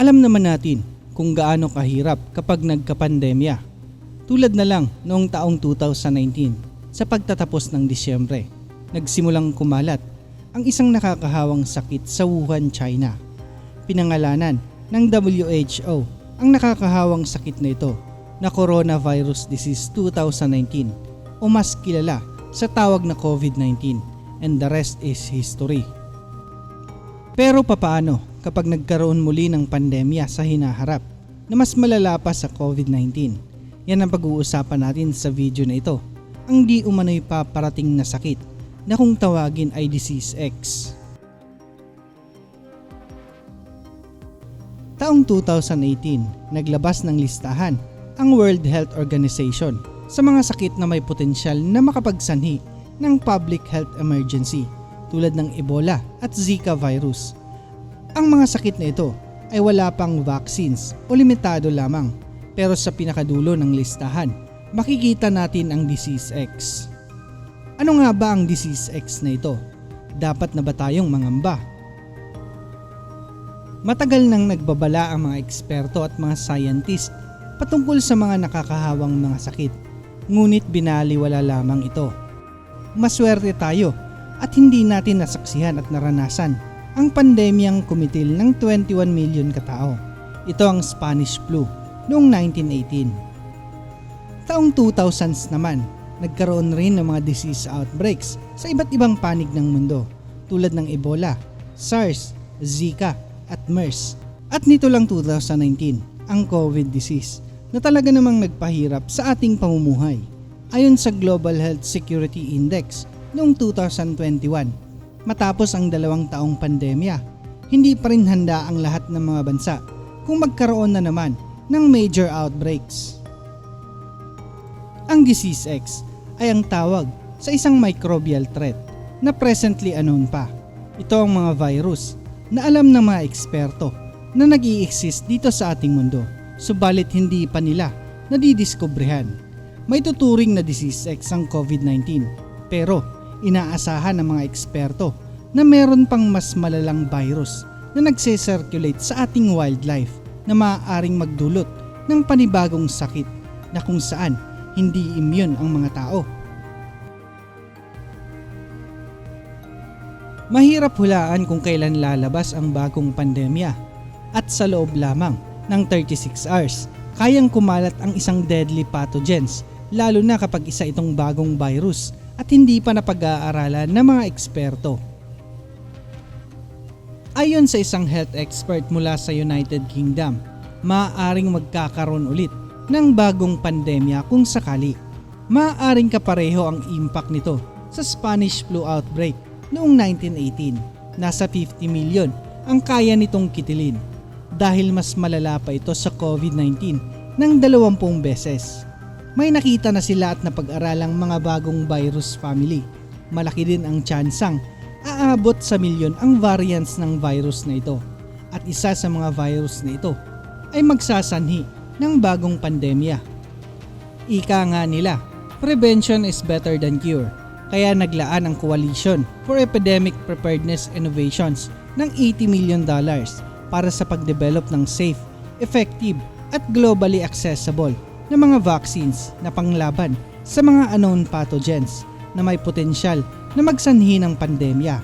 Alam naman natin kung gaano kahirap kapag nagkapandemya. Tulad na lang noong taong 2019 sa pagtatapos ng Disyembre, nagsimulang kumalat ang isang nakakahawang sakit sa Wuhan, China. Pinangalanan ng WHO ang nakakahawang sakit na ito na Coronavirus Disease 2019 o mas kilala sa tawag na COVID-19 and the rest is history. Pero papaano kapag nagkaroon muli ng pandemya sa hinaharap na mas malala pa sa COVID-19? Yan ang pag-uusapan natin sa video na ito. Ang di umano'y paparating na sakit na kung tawagin ay Disease X. Taong 2018, naglabas ng listahan ang World Health Organization sa mga sakit na may potensyal na makapagsanhi ng public health emergency tulad ng Ebola at Zika virus. Ang mga sakit na ito ay wala pang vaccines o limitado lamang pero sa pinakadulo ng listahan makikita natin ang Disease X. Ano nga ba ang Disease X na ito? Dapat na ba tayong mangamba? Matagal nang nagbabala ang mga eksperto at mga scientist patungkol sa mga nakakahawang mga sakit. Ngunit binaliwala lamang ito. Maswerte tayo at hindi natin nasaksihan at naranasan ang pandemyang kumitil ng 21 million katao. Ito ang Spanish flu noong 1918. Taong 2000s naman, nagkaroon rin ng mga disease outbreaks sa iba't ibang panig ng mundo tulad ng Ebola, SARS, Zika at MERS. At nito lang 2019, ang COVID disease na talaga namang nagpahirap sa ating pamumuhay. Ayon sa Global Health Security Index noong 2021, matapos ang dalawang taong pandemya, hindi pa rin handa ang lahat ng mga bansa kung magkaroon na naman ng major outbreaks. Ang Disease X ay ang tawag sa isang microbial threat na presently unknown pa. Ito ang mga virus na alam ng mga eksperto na nag exist dito sa ating mundo subalit hindi pa nila nadidiskobrehan. May tuturing na disease X ang COVID-19 pero inaasahan ng mga eksperto na meron pang mas malalang virus na nagse-circulate sa ating wildlife na maaaring magdulot ng panibagong sakit na kung saan hindi immune ang mga tao. Mahirap hulaan kung kailan lalabas ang bagong pandemya at sa loob lamang ng 36 hours kayang kumalat ang isang deadly pathogens lalo na kapag isa itong bagong virus at hindi pa napag-aaralan ng mga eksperto. Ayon sa isang health expert mula sa United Kingdom, maaaring magkakaroon ulit ng bagong pandemya kung sakali. Maaaring kapareho ang impact nito sa Spanish flu outbreak noong 1918. Nasa 50 million ang kaya nitong kitilin dahil mas malala pa ito sa COVID-19 ng 20 beses. May nakita na sila at napag-aralang mga bagong virus family. Malaki din ang tsansang aabot sa milyon ang variants ng virus na ito. At isa sa mga virus na ito ay magsasanhi ng bagong pandemya. Ika nga nila, prevention is better than cure. Kaya naglaan ang Coalition for Epidemic Preparedness Innovations ng 80 million dollars para sa pagdevelop ng safe, effective at globally accessible na mga vaccines na panglaban sa mga unknown pathogens na may potensyal na magsanhi ng pandemya.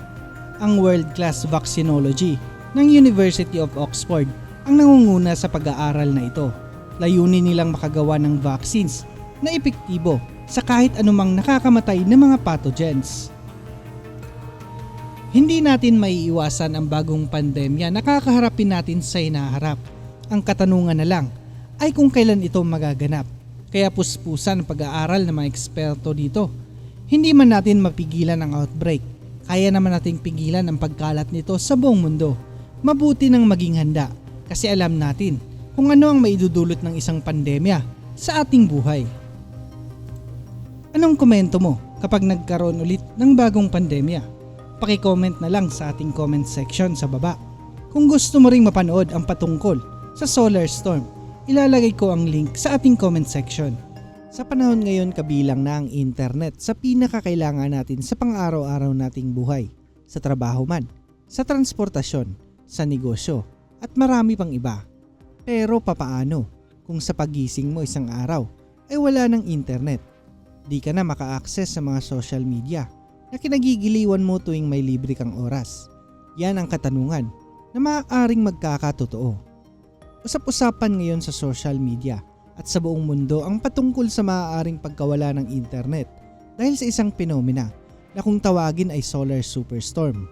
Ang world-class vaccinology ng University of Oxford ang nangunguna sa pag-aaral na ito. Layunin nilang makagawa ng vaccines na epektibo sa kahit anumang nakakamatay na mga pathogens. Hindi natin maiiwasan ang bagong pandemya na kakaharapin natin sa inaharap. Ang katanungan na lang ay kung kailan ito magaganap. Kaya puspusan ang pag-aaral ng mga eksperto dito. Hindi man natin mapigilan ang outbreak. Kaya naman nating pigilan ang pagkalat nito sa buong mundo. Mabuti nang maging handa kasi alam natin kung ano ang maidudulot ng isang pandemya sa ating buhay. Anong komento mo kapag nagkaroon ulit ng bagong pandemya? Paki-comment na lang sa ating comment section sa baba. Kung gusto mo ring mapanood ang patungkol sa solar storm, ilalagay ko ang link sa ating comment section. Sa panahon ngayon kabilang na ang internet sa pinakakailangan natin sa pang-araw-araw nating buhay, sa trabaho man, sa transportasyon, sa negosyo, at marami pang iba. Pero papaano kung sa pagising mo isang araw ay wala ng internet? Di ka na maka-access sa mga social media na kinagigiliwan mo tuwing may libre kang oras. Yan ang katanungan na maaaring magkakatotoo. Usap-usapan ngayon sa social media at sa buong mundo ang patungkol sa maaaring pagkawala ng internet dahil sa isang penomena na kung tawagin ay solar superstorm.